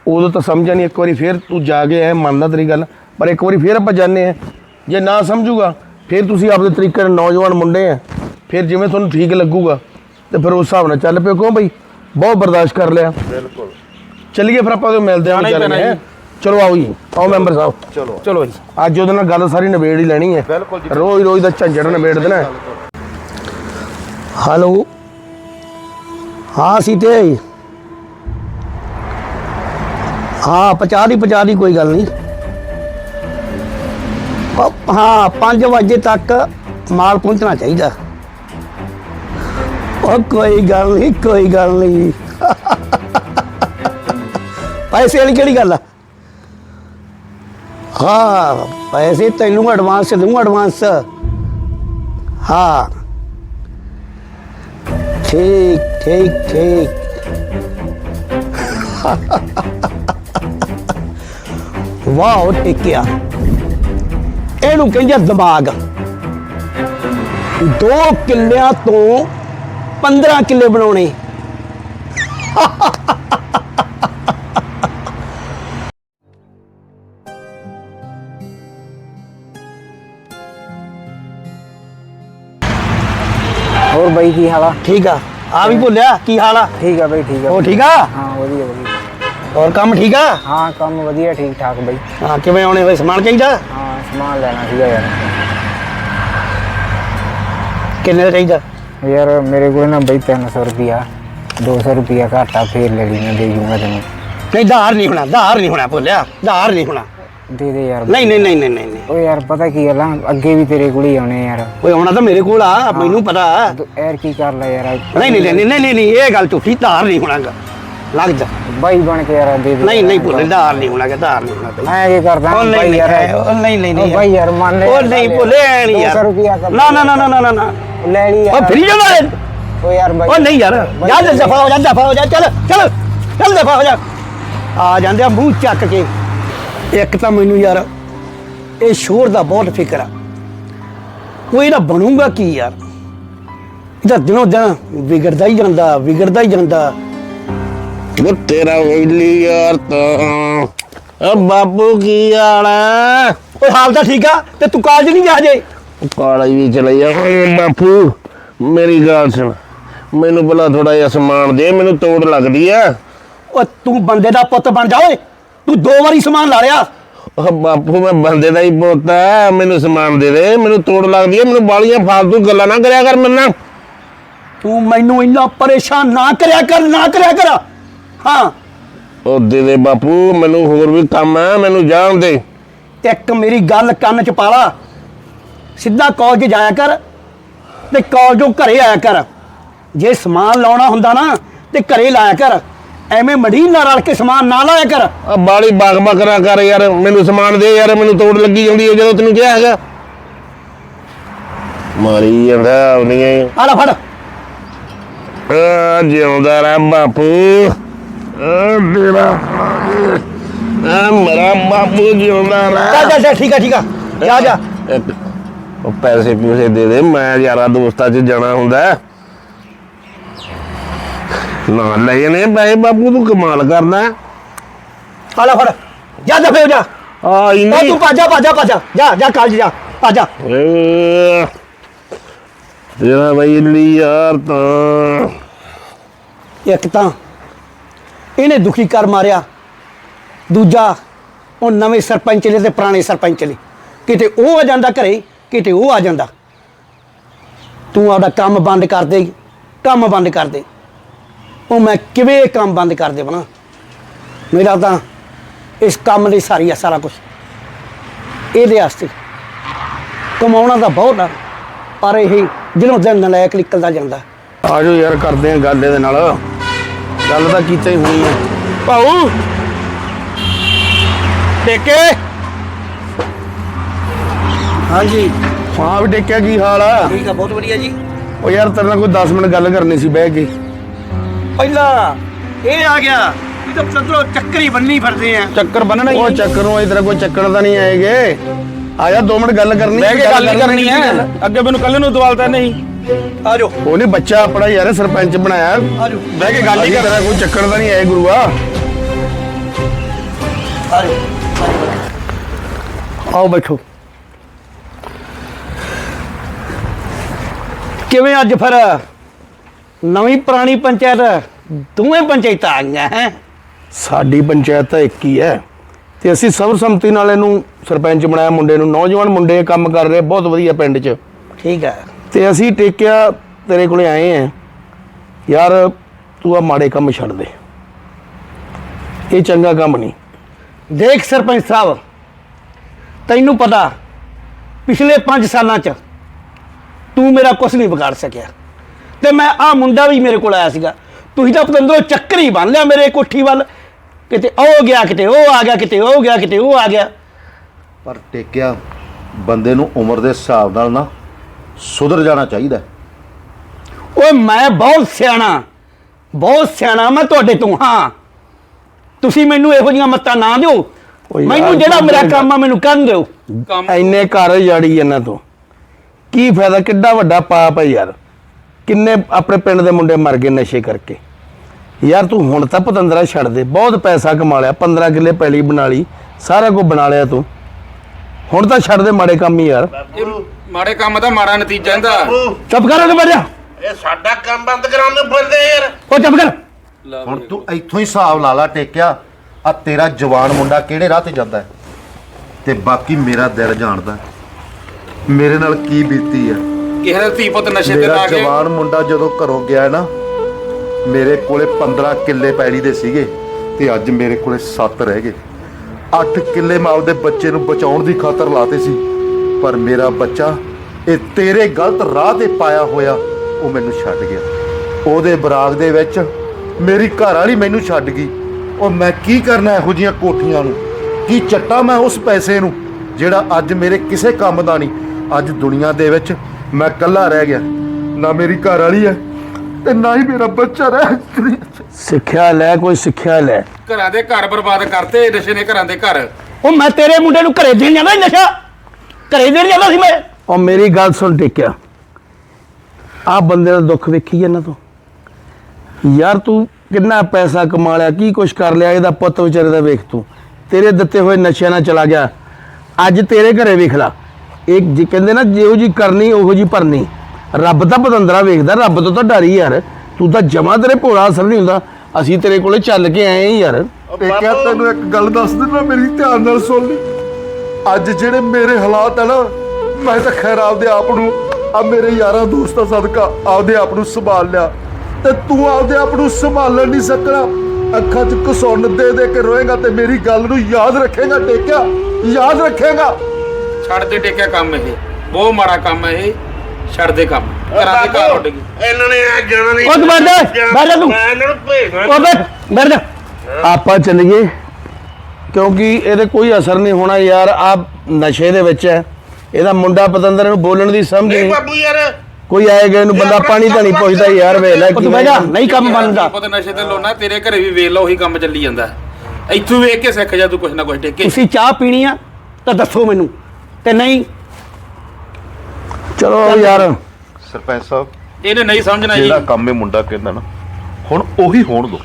ਉਦੋਂ ਤਾਂ ਸਮਝਿਆ ਨਹੀਂ ਇੱਕ ਵਾਰੀ ਫੇਰ ਤੂੰ ਜਾ ਕੇ ਐ ਮੰਨਦਾ ਤੇਰੀ ਗੱਲ। ਪਰ ਇੱਕ ਵਾਰੀ ਫੇਰ ਆਪਾਂ ਜਾਣੇ ਆ ਜੇ ਨਾ ਸਮਝੂਗਾ ਫੇਰ ਤੁਸੀਂ ਆਪਦੇ ਤਰੀਕੇ ਨਾਲ ਨੌਜਵਾਨ ਮੁੰਡੇ ਆ। ਫਿਰ ਜਿਵੇਂ ਤੁਹਾਨੂੰ ਠੀਕ ਲੱਗੂਗਾ ਤੇ ਫਿਰ ਉਸ ਹਿਸਾਬ ਨਾਲ ਚੱਲ ਪਿਓ ਕਿਉਂ ਬਈ? ਬਹੁਤ ਬਰਦਾਸ਼ਤ ਕਰ ਲਿਆ। ਬਿਲਕੁਲ। ਚੱਲੀਏ ਫਿਰ ਆਪਾਂ ਉਹ ਮਿਲਦੇ ਹਾਂ ਜਾਣਾ ਹੀ ਪੈਣਾ। ਜੀ। ਚਲੋ ਆਓ ਜੀ ਆਓ ਮੈਂਬਰ ਸਾਹਿਬ। ਚਲੋ। ਚਲੋ ਜੀ। ਅੱਜ ਉਹਦੇ ਨਾਲ ਗੱਲ ਸਾਰੀ ਨਿਬੇੜ ਹੀ ਲੈਣੀ ਹੈ। ਬਿਲਕੁਲ ਜੀ। ਰੋਜ਼ ਰੋਜ਼ ਦਾ ਝੰਜੜ ਨਿਬੇੜ ਦੇਣਾ ਹੈ। ਹੈਲੋ। ਹਾਂ ਸੀਤੇ ਹਾਂ ਪਹੁੰਚਾ ਦੀ ਪਹੁੰਚਾ ਦੀ ਕੋਈ ਗੱਲ ਨਹੀਂ। ਪ- ਹਾਂ 5 ਵਜੇ ਤੱਕ ਮਾਲ ਪਹੁੰਚਣਾ ਚਾਹੀਦਾ। ਉਹ ਕੋਈ ਗੱਲ ਨਹੀਂ, ਕੋਈ ਗੱਲ ਨਹੀਂ। ਪੈਸੇ ਵਾਲੀ ਕਿਹੜੀ ਗੱਲ ਆ? ਹਾਂ, ਪੈਸੇ ਤੈਨੂੰ ਐਡਵਾਂਸ ਦੂੰਗਾ ਐਡਵਾਂਸ ਹਾਂ। ਠੀਕ ਠੀਕ ਠੀਕ। ਵਾਓ ਟਿਕਿਆ। ਇਹਨੂੰ ਕਹਿੰਦੇ ਦਿਮਾਗ। ਦੋ ਕਿੱਲਿਆਂ ਤੋਂ 15 ਕਿੱਲੇ ਬਣਾਉਣੇ। ਹੋਰ ਬਾਈ ਕੀ ਹਾਲ ਆ? ਠੀਕ ਆ। ਆ ਵੀ ਭੁੱਲਿਆ? ਕੀ ਹਾਲ ਆ? ਠੀਕ ਆ ਬਾਈ ਠੀਕ ਆ। ਉਹ ਠੀਕ ਆ? ਹਾਂ ਵਧੀਆ ਵਧੀਆ। ਹੋਰ ਕੰਮ ਠੀਕ ਆ? ਹਾਂ ਕੰਮ ਵਧੀਆ ਠੀਕ ਠਾਕ ਬਾਈ। ਹਾਂ ਕਿਵੇਂ ਆਉਣੇ ਹੋਏ ਸਮਾਨ ਚਾਹੀਦਾ? ਹਾਂ ਸਮਾਨ ਲੈਣਾ ਸੀਗਾ ਯਾਰ। ਕਿੰਨੇ ਦਾ ਚਾਹੀਦਾ? ਯਾਰ ਮੇਰੇ ਕੋਲ ਨਾ ਬਾਈ 300 ਰੁਪਿਆ 200 ਰੁਪਿਆ ਘਾਟਾ ਫੇਰ ਲੈ ਲਈ ਮੈਂ ਦੇ ਜੂੰਗਾ ਤੈਨੂੰ। ਨਹੀਂ ਧਾਰ ਨਹੀਂ ਹੋਣਾ ਧਾਰ ਨਹੀਂ ਹੋਣਾ ਭੁੱਲਿਆ ਧਾਰ ਨਹੀਂ ਹੋਣਾ। ਦੇ ਦੇ ਯਾਰ। ਨਹੀਂ ਨਹੀਂ ਨਹੀਂ ਨਹੀਂ ਨਹੀਂ ਨਹੀਂ। ਓ ਯਾਰ ਪਤਾ ਕੀ ਗੱਲ ਆ? ਅੱਗੇ ਵੀ ਤੇਰੇ ਕੋਲ ਹੀ ਆਉਣੇ ਯਾਰ। ਓਏ ਆਉਣਾ ਤਾਂ ਮੇਰੇ ਕੋਲ ਆ ਮੈਨੂੰ ਪਤਾ। ਤੂੰ ਕੀ ਕਰ ਲੈ ਯਾਰ ਨਹੀਂ ਨਹੀਂ ਨਹੀਂ ਨਹੀਂ ਨਹੀਂ ਨਹੀਂ ਇਹ ਗੱਲ ਝੂਠੀ ਧਾਰ ਨਹੀਂ ਹੋਣਾਗਾ। ਲੱਗ ਜਾ। ਬਾਈ ਬਣ ਕੇ ਯਾਰ ਦੇ ਦੇ ਨਹੀਂ ਨਹੀਂ ਭੁੱਲੇ ਧਾਰ ਨਹੀਂ ਹੋਣਾਗਾ ਧਾਰ ਨਹੀਂ ਹੋਣਾ ਮੈਂ ਕੀ ਕਰਦਾ? ਉਹ ਨਹੀਂ ਯਾਰ। ਉਹ ਨਹੀਂ ਨਹੀਂ ਉਹ ਨਹੀਂ ਬਾਈ ਯਾਰ ਮੰਨ ਲੈ ਉਹ ਨਹੀਂ ਭੁੱਲੇ ਨਹੀਂ 200 ਰੁਪਿਆ ਯਾਰ। ਕਰ ਨਾ ਨਾ ਨਾ ਨਾ ਨਾ ਨਾ ਲੈ ਲਈ ਉਹ ਯਾਰ ਫਰੀ ਜਾਣਾ ਓ ਯਾਰ। ਬਾਈ ਉਹ ਨਹੀਂ ਯਾਰ। ਜਾ ਦਫਾ ਹੋ ਜਾ ਦਫਾ ਹੋ ਜਾ। ਚੱਲ ਚੱਲ ਚੱਲ ਦਫਾ ਹੋ ਜਾ। ਆ ਜਾਂਦੇ ਆ ਮੂੰਹ ਚੱਕ ਕੇ। ਇੱਕ ਤਾਂ ਮੈਨੂੰ ਯਾਰ ਇਹ ਸ਼ੋਰ ਦਾ ਬਹੁਤ ਫਿਕਰ ਆ। ਉਹ ਇਹਦਾ ਬਣੂਗਾ ਕੀ ਯਾਰ। ਇਹਦਾ ਦਿਨੋਂ ਦਿਨ ਵਿਗੜਦਾ ਹੀ ਜਾਂਦਾ ਵਿਗੜਦਾ ਹੀ ਜਾਂਦਾ। ਉਹ ਤੇਰਾ ਵੇਲੀ ਯਾਰ ਤਾਂ। ਓ ਬਾਬੂ ਕੀ ਆਲਾ ਓਏ ਹਾਲ ਤਾਂ ਠੀਕ ਆ ਤੇ ਤੂੰ ਕਾਲਜ ਨਹੀਂ ਗਿਆ ਜੇ ਕਾਲਾ ਵੀ ਚਲੇ ਜਾ। ਓਏ ਬਾਪੂ ਮੇਰੀ ਗੱਲ ਸੁਣ। ਮੈਨੂੰ ਬਲਾ ਥੋੜਾ ਜਿਹਾ ਸਮਾਨ ਦੇ ਮੈਨੂੰ ਤੋੜ ਲੱਗਦੀ ਆ ਓ ਤੂੰ ਬੰਦੇ ਦਾ ਪੁੱਤ ਬਣ ਜਾ ਓਏ। ਤੂੰ ਦੋ ਵਾਰੀ ਸਮਾਨ ਲਾ ਲਿਆ। ਓ ਬਾਪੂ ਮੈਂ ਬੰਦੇ ਦਾ ਹੀ ਪੁੱਤ ਆ ਮੈਨੂੰ ਸਮਾਨ ਦੇ ਦੇ ਮੈਨੂੰ ਤੋੜ ਲੱਗਦੀ ਆ ਮੈਨੂੰ ਬਾਲੀਆਂ ਫਾਲਤੂ ਗੱਲਾਂ ਨਾ ਕਰਿਆ ਕਰ ਮੇਰੇ ਨਾਲ। ਤੂੰ ਮੈਨੂੰ ਇੰਨਾ ਪਰੇਸ਼ਾਨ ਨਾ ਕਰਿਆ ਕਰ ਨਾ ਕਰਿਆ ਕਰ। ਹਾਂ। ਉਹ ਦੇ ਦੇ ਬਾਪੂ ਮੈਨੂੰ ਹੋਰ ਵੀ ਕੰਮ ਆ ਮੈਨੂੰ ਜਾਣ ਦੇ। ਇੱਕ ਮੇਰੀ ਗੱਲ ਕੰਨ ਚ ਪਾ ਲਾ। ਸਿੱਧਾ ਕਾਲਜ ਜਾਇਆ ਕਰ ਤੇ ਕਾਲਜੋਂ ਘਰੇ ਆਇਆ ਕਰ। ਜੇ ਸਮਾਨ ਲਾਉਣਾ ਹੁੰਦਾ ਨਾ ਤੇ ਘਰੇ ਲਾਇਆ ਕਰ। ਐਵੇਂ ਮੜੀ ਨਾਲ ਰਲ ਕੇ ਸਮਾਨ ਨਾ ਲਾਇਆ ਕਰ। ਆ ਬਾਲੀ ਬਾਗ ਬਕਰਾ ਕਰ ਯਾਰ ਮੈਨੂੰ ਸਮਾਨ ਦੇ ਯਾਰ ਮੈਨੂੰ ਤੋੜ ਲੱਗੀ ਜਾਂਦੀ ਹੈ ਜਦੋਂ ਤੈਨੂੰ ਕਿਹਾ ਹੈਗਾ। ਮਾਰੀ ਜਾਂਦਾ ਆਉਣੀਆਂ ਆ ਲੈ ਫੜ। ਆ ਜਿਉਂਦਾ ਰਹਿ ਬਾਪੂ। ਆ ਤੇਰਾ ਆ ਮੇਰਾ ਬਾਪੂ ਜਿਉਂਦਾ ਰਹਿ ਜਾ ਜਾ ਠੀਕ ਆ ਠੀਕ ਆ। ਜਾ ਜਾ। ਇੱਕ ਉਹ ਪੈਸੇ ਪੂਸੇ ਦੇ ਦੇ ਮੈਂ ਯਾਰਾ ਦੋਸਤਾਂ 'ਚ ਜਾਣਾ ਹੁੰਦਾ। ਹੈ। ਨਾ ਲੈ ਨੇ ਬਾਈ ਬਾਪੂ ਤੂੰ ਕਮਾਲ ਕਰਦਾ। ਆ ਲੈ ਫੜ। ਜਾ ਜਾ ਫੇਰ ਜਾ। ਆ ਉਹ ਇੰਨੀ ਤੂੰ ਭਾਜਾ ਭਾਜਾ ਭਾਜਾ। ਜਾ ਜਾ ਕਾਲਜ ਜਾ। ਭਾਜਾ। ਤੇਰਾ ਬਈ ਇੰਨੀ ਯਾਰ ਤਾਂ। ਇੱਕ ਤਾਂ ਇਹਨੇ ਦੁਖੀ ਕਰ ਮਾਰਿਆ। ਦੂਜਾ, ਉਹ ਨਵੇਂ ਸਰਪੰਚ ਨੇ ਤੇ ਪੁਰਾਣੇ ਸਰਪੰਚ ਨੇ। ਕਿਤੇ ਉਹ ਆ ਜਾਂਦਾ ਘਰੇ, ਕਿਤੇ ਉਹ ਆ ਜਾਂਦਾ। ਤੂੰ ਆਪਦਾ ਕੰਮ ਬੰਦ ਕਰ ਦੇ, ਕੰਮ ਬੰਦ ਕਰ ਦੇ। ਉਹ ਮੈਂ ਕਿਵੇਂ ਕੰਮ ਬੰਦ ਕਰ ਦੇਵਾਂ? ਮੇਰਾ ਤਾਂ ਇਸ ਕੰਮ ਲਈ ਸਾਰੀ ਆ, ਸਾਰਾ ਕੁਝ ਇਹਦੇ ਵਾਸਤੇ ਕਮਾਉਣਾ ਤਾਂ ਬਹੁਤ ਆ ਪਰ ਇਹ ਜਦੋਂ ਦਿਨ ਨਲਾਇਕ ਨਿਕਲਦਾ ਜਾਂਦਾ। ਆਜੋ ਯਾਰ, ਕਰਦੇ ਆ ਗੱਲ ਇਹਦੇ ਨਾਲ। ਗੱਲ ਤਾਂ ਕੀਤਾ ਹੀ ਹੋਣੀ ਹੈ ਭਾਊ। ਟੇਕੇ ਹਾਂਜੀ। ਹਾਂ ਵੀ ਟੇਕਿਆ ਕੀ ਹਾਲ ਆ? ਠੀਕ ਆ ਬਹੁਤ ਵਧੀਆ ਜੀ। ਉਹ ਯਾਰ ਤੇਰੇ ਨਾਲ ਕੋਈ 10 ਮਿੰਟ ਗੱਲ ਕਰਨੀ ਸੀ ਬਹਿ ਕੇ। ਪਹਿਲਾਂ ਇਹ ਆ ਗਿਆ ਇਹ ਤਾਂ ਚੰਦਰੋ ਚੱਕਰੀ ਬੰਨੀ ਫਿਰਦੇ ਆ। ਚੱਕਰ ਬੰਨਣਾ ਹੀ ਉਹ ਹੈ। ਚੱਕਰ ਨੂੰ ਇਧਰ ਕੋਈ ਚੱਕਰ ਤਾਂ ਨਹੀਂ ਆਏਗੇ। ਆਇਆ 2 ਮਿੰਟ ਗੱਲ ਕਰਨੀ ਬਹਿ ਕੇ ਗੱਲ ਹੀ ਕਰਨੀ ਹੈ ਅੱਗੇ ਮੈਨੂੰ ਕੱਲ ਨੂੰ ਦਵਾਲਤਾ ਨਹੀਂ। ਆ ਜਾਓ ਉਹ ਨਹੀਂ ਬੱਚਾ ਆਪਣਾ ਯਾਰ ਸਰਪੰਚ ਬਣਾਇਆ। ਆ ਜਾਓ ਬਹਿ ਕੇ ਗੱਲ ਹੀ ਕਰਾਂ। ਕੋਈ ਚੱਕਰ ਤਾਂ ਨਹੀਂ ਆਏ ਗੁਰੂਆ। ਆ ਜਾਓ ਆਓ ਬੈਠੋ। ਕਿਵੇਂ ਅੱਜ ਫਿਰ ਨਵੀਂ ਪੁਰਾਣੀ ਪੰਚਾਇਤ ਦੋਵੇਂ ਪੰਚਾਇਤਾਂ ਆ ਗਈਆਂ ਹੈ? ਸਾਡੀ ਪੰਚਾਇਤ ਤਾਂ ਇੱਕ ਹੀ ਹੈ ਤੇ ਅਸੀਂ ਸਰਬਸੰਮਤੀ ਨਾਲ ਇਹਨੂੰ ਸਰਪੰਚ ਬਣਾਇਆ ਮੁੰਡੇ ਨੂੰ ਨੌਜਵਾਨ ਮੁੰਡੇ ਕੰਮ ਕਰ ਰਹੇ ਬਹੁਤ ਵਧੀਆ ਪਿੰਡ 'ਚ। ਠੀਕ ਹੈ ਤੇ ਅਸੀਂ ਟੇਕਿਆ, ਤੇਰੇ ਕੋਲੇ ਆਏ ਆ। ਯਾਰ, ਤੂੰ ਆ ਮਾੜੇ ਕੰਮ ਛੱਡ ਦੇ। ਇਹ ਚੰਗਾ ਕੰਮ ਨਹੀਂ। ਦੇਖ ਸਰਪੰਚ ਸਾਹਿਬ, ਤੈਨੂੰ ਪਤਾ, ਪਿਛਲੇ 5 ਸਾਲਾਂ ਚ ਤੂੰ ਮੇਰਾ ਕੁਝ ਨਹੀਂ ਵਿਗਾੜ ਸਕਿਆ। ਤੇ ਮੈਂ ਆ ਮੁੰਡਾ ਵੀ ਮੇਰੇ ਕੋਲ ਆਇਆ ਸੀਗਾ। ਤੁਸੀਂ ਤਾਂ ਪਤੰਦਰੋਂ ਚੱਕਰ ਹੀ ਬੰਨ ਲਿਆ ਮੇਰੇ ਕੋਠੀ ਵੱਲ। ਕਿਤੇ ਉਹ ਗਿਆ, ਕਿਤੇ ਉਹ ਆ ਗਿਆ, ਕਿਤੇ ਉਹ ਗਿਆ, ਕਿਤੇ ਉਹ ਆ ਗਿਆ। ਪਰ ਟੇਕਿਆ ਬੰਦੇ ਨੂੰ ਉਮਰ ਦੇ ਹਿਸਾਬ ਨਾਲ ਨਾ ਸੁਧਰ ਜਾਣਾ ਚਾਹੀਦਾ। ਓਏ ਮੈਂ ਬਹੁਤ ਸਿਆਣਾ ਬਹੁਤ ਸਿਆਣਾ ਮੈਂ ਤੁਹਾਡੇ ਤੋਂ ਹਾਂ। ਤੁਸੀਂ ਮੈਨੂੰ ਇਹੋ ਜਿਹੀਆਂ ਮੱਤਾਂ ਨਾ ਦਿਓ। ਯਾਰ, ਮੈਨੂੰ ਜਿਹੜਾ ਮੇਰਾ ਕੰਮ ਆ ਮੈਨੂੰ ਕਰਨ ਦਿਓ। ਐਨੇ ਘਰ ਜਾੜੀ ਇਹਨਾਂ ਤੋਂ। ਕੀ ਫਾਇਦਾ ਕਿੱਡਾ ਵੱਡਾ ਪਾਪ ਹੈ ਯਾਰ। ਕਿੰਨੇ ਆਪਣੇ ਪਿੰਡ ਦੇ ਮੁੰਡੇ ਮਰ ਗਏ ਨਸ਼ੇ ਕਰਕੇ। ਯਾਰ ਤੂੰ ਹੁਣ ਤਾਂ ਪਤੰਦਰਾ ਛੱਡ ਦੇ ਬਹੁਤ ਪੈਸਾ ਕਮਾ ਲਿਆ 15 ਕਿੱਲੇ ਪੈਲੀ ਬਣਾ ਲਈ ਸਾਰਾ ਕੁਝ ਬਣਾ ਲਿਆ ਤੂੰ। ਹੁਣ ਤਾਂ ਛੱਡ ਦੇ ਮਾੜੇ ਕੰਮ ਹੀ ਯਾਰ। ਮਾੜੇ ਕੰਮ ਦਾ ਮਾੜਾ ਨਤੀਜਾ ਇਹਦਾ ਚੁੱਪ ਕਰ ਉਹਦੇ ਬਾਰੇ। ਇਹ ਸਾਡਾ ਕੰਮ ਬੰਦ ਕਰਾਉਣ ਨੂੰ ਫਿਰਦੇ ਯਾਰ। ਉਹ ਚੁੱਪ ਕਰ। ਹੁਣ ਤੂੰ ਇੱਥੋਂ ਹੀ ਹਿਸਾਬ ਲਾ ਲਾ ਟੇਕਿਆ। ਆ ਤੇਰਾ ਜਵਾਨ ਮੁੰਡਾ ਕਿਹੜੇ ਰਾਹ ਤੇ ਜਾਂਦਾ ਹੈ? ਤੇ ਬਾਕੀ ਮੇਰਾ ਦਿਲ ਜਾਣਦਾ ਹੈ। ਮੇਰੇ ਨਾਲ ਕੀ ਬੀਤੀ ਆ ਕਿਸੇ ਦਾ ਧੀ ਪੁੱਤ ਨਸ਼ੇ ਤੇ ਮੇਰਾ ਲਾ ਕੇ ਜਵਾਨ ਮੁੰਡਾ ਜਦੋਂ ਘਰੋਂ ਗਿਆ ਨਾ ਮੇਰੇ ਕੋਲੇ 15 ਕਿੱਲੇ ਪੈਲੀ ਦੇ ਸੀਗੇ ਤੇ ਅੱਜ ਮੇਰੇ ਕੋਲੇ 7 ਰਹਿ ਗਏ। 8 ਕਿੱਲੇ ਮੈਂ ਆਪਦੇ ਬੱਚੇ ਨੂੰ ਬਚਾਉਣ ਦੀ ਖਾਤਰ ਲਾਤੇ ਸੀ। ਪਰ ਮੇਰਾ ਬੱਚਾ ਇਹ ਤੇਰੇ ਗਲਤ ਰਾਹ ਤੇ ਪਾਇਆ ਹੋਇਆ ਉਹ ਮੈਨੂੰ ਛੱਡ ਗਿਆ। ਉਹਦੇ ਬਰਾਗ ਦੇ ਵਿੱਚ ਮੇਰੀ ਘਰ ਵਾਲੀ ਮੈਨੂੰ ਛੱਡ ਗਈ। ਉਹ ਮੈਂ ਕੀ ਕਰਨਾ ਇਹੋ ਜੀਆਂ ਕੋਠੀਆਂ ਨੂੰ? ਕੀ ਚੱਟਾ ਮੈਂ ਉਸ ਪੈਸੇ ਨੂੰ ਜਿਹੜਾ ਅੱਜ ਮੇਰੇ ਕਿਸੇ ਕੰਮ ਦਾ ਨਹੀਂ? ਅੱਜ ਦੁਨੀਆ ਦੇ ਵਿੱਚ ਮੈਂ ਇਕੱਲਾ ਰਹਿ ਗਿਆ। ਨਾ ਮੇਰੀ ਘਰ ਵਾਲੀ ਹੈ ਤੇ ਨਾ ਹੀ ਮੇਰਾ ਬੱਚਾ ਰਹਿ। ਸਿੱਖਿਆ ਲੈ ਕੋਈ ਸਿੱਖਿਆ ਲੈ। ਘਰਾਂ ਦੇ ਘਰ ਬਰਬਾਦ ਕਰਤੇ ਨਸ਼ੇ ਨੇ ਘਰਾਂ ਦੇ ਘਰ। ਉਹ ਮੈਂ ਤੇਰੇ ਮੁੰਡੇ ਨੂੰ ਘਰੇ ਦੇਣ ਜਾਂਦਾ ਨਸ਼ਾ? ਘਰੇ ਦੇਣ ਜਾਂਦਾ ਸੀ ਮੈਂ। ਉਹ ਮੇਰੀ ਗੱਲ ਸੁਣ ਟਿਕਿਆ। ਆ ਬੰਦੇ ਦਾ ਦੁੱਖ ਵੇਖੀ ਇਹਨਾਂ ਤੋਂ। ਯਾਰ ਤੂੰ ਕਿੰਨਾ ਪੈਸਾ ਕਮਾ ਲਿਆ ਕੀ ਕੁਛ ਕਰ ਲਿਆ ਇਹਦਾ ਪੁੱਤ ਵਿਚਾਰੇ ਦਾ ਵੇਖ ਤੂੰ। ਤੇਰੇ ਦਿੱਤੇ ਹੋਏ ਨਸ਼ਿਆਂ ਨਾਲ ਚਲਾ ਗਿਆ। ਅੱਜ ਤੇਰੇ ਘਰੇ ਵੇਖ ਲਾ। ਇਹ ਜੀ ਕਹਿੰਦੇ ਨਾ ਜਿਹੋ ਜੀ ਕਰਨੀ ਉਹੋ ਜੀ ਭਰਨੀ। ਰੱਬ ਤਾਂ ਪਤੰਦਰਾ ਵੇਖਦਾ ਰੱਬ ਤੋਂ ਤਾਂ ਡਰੀ ਯਾਰ। ਤੂੰ ਤਾਂ ਜਮਾ ਤੇਰੇ ਭੋਲਾ ਅਸਰ ਨਹੀਂ ਹੁੰਦਾ। ਅਸੀਂ ਤੇਰੇ ਕੋਲੇ ਚੱਲ ਕੇ ਆਏ ਹਾਂ ਯਾਰ। ਟੇਕਿਆ ਤੈਨੂੰ ਇੱਕ ਗੱਲ ਦੱਸ ਦਿੰਦਾ ਮੇਰੀ ਧਿਆਨ ਨਾਲ ਸੁਣ ਲਈ। ਅੱਜ ਜਿਹੜੇ ਮੇਰੇ ਹਾਲਾਤ ਆ ਨਾ ਮੈਂ ਤਾਂ ਖੈਰ ਆਪਦੇ ਆਪ ਨੂੰ ਆ ਮੇਰੇ ਯਾਰਾਂ ਦੋਸਤਾਂ ਸਦਕਾ ਆਪਦੇ ਆਪ ਨੂੰ ਸੰਭਾਲ ਲਿਆ। ਤੇ ਤੂੰ ਆਪਦੇ ਆਪ ਨੂੰ ਸੰਭਾਲਣ ਨਹੀਂ ਸਕਣਾ। ਅੱਖਾਂ 'ਚ ਘਸੁੰਨ ਦੇ ਦੇ ਕੇ ਰੋਏਗਾ ਤੇ ਮੇਰੀ ਗੱਲ ਨੂੰ ਯਾਦ ਰੱਖੇਗਾ ਟੇਕਿਆ। ਯਾਦ ਰੱਖੇਗਾ। ਛੱਡ ਦੇ ਟੇਕਿਆ ਕੰਮ ਇਹ। ਬਹੁਤ ਮਾੜਾ ਕੰਮ ਹੈ ਇਹ। ਛੱਡ ਦੇ ਕੰਮ। ਘਰਾਂ ਦੇ ਘਰ ਉੱਡ ਗਏ ਇਹਨਾਂ ਨੇ ਆ ਜਾਣਾ ਨਹੀਂ। ਉਹ ਬੈਠ ਜਾ, ਬੈਠ ਜਾ ਤੂੰ। ਮੈਂ ਇਹਨਾਂ ਨੂੰ ਭੇਜਣਾ। ਉਹ ਬੈਠ ਬੈਠ ਜਾ। ਆਪਾਂ ਚੱਲੀਏ। ਕਿਉਂਕਿ ਇਹਦੇ ਕੋਈ ਅਸਰ ਨਹੀਂ ਹੋਣਾ ਯਾਰ ਆ ਨਸ਼ੇ ਦੇ ਵਿੱਚ ਹੈ। ਇਹਦਾ ਮੁੰਡਾ ਪਤੰਦਰ ਨੂੰ ਬੋਲਣ ਦੀ ਸਮਝ ਨਹੀਂ ਨਹੀਂ। ਬਾਬੂ ਯਾਰ। ਕੋਈ ਆਏਗਾ ਇਹਨੂੰ ਬੰਦਾ ਪਾਣੀ ਤਾਂ ਨਹੀਂ ਪੁੱਛਦਾ ਯਾਰ ਵੇਖ ਲੈ ਉਹ ਤੂੰ ਜਾ ਨਹੀਂ ਕੰਮ ਬਣਦਾ। ਪੁੱਤ ਨਸ਼ੇ ਤੇ ਲੋਨਾ ਤੇਰੇ ਘਰੇ ਵੀ ਵੇਖ ਲਾ ਉਹੀ ਕੰਮ ਚੱਲੀ ਜਾਂਦਾ। ਇੱਥੋਂ ਵੇਖ ਕੇ ਸਿੱਖ ਜਾ ਤੂੰ ਕੁਛ ਨਾ ਕੁਛ ਟੇਕੇ ਤੁਸੀਂ ਚਾਹ ਪੀਣੀ ਆ ਤਾਂ ਦੱਸੋ ਮੈਨੂੰ ਤੇ ਨਹੀਂ। ਚਲੋ। ਯਾਰ। ਸਰਪੰਚ ਸਾਹਿਬ ਇਹਨੇ ਨਹੀਂ ਸਮਝਣਾ ਜੀ। ਜਿਹੜਾ ਕੰਮ ਇਹ ਮੁੰਡਾ ਕਹਿੰਦਾ ਨਾ ਹੁਣ ਉਹੀ ਹੋਣ ਦੋ।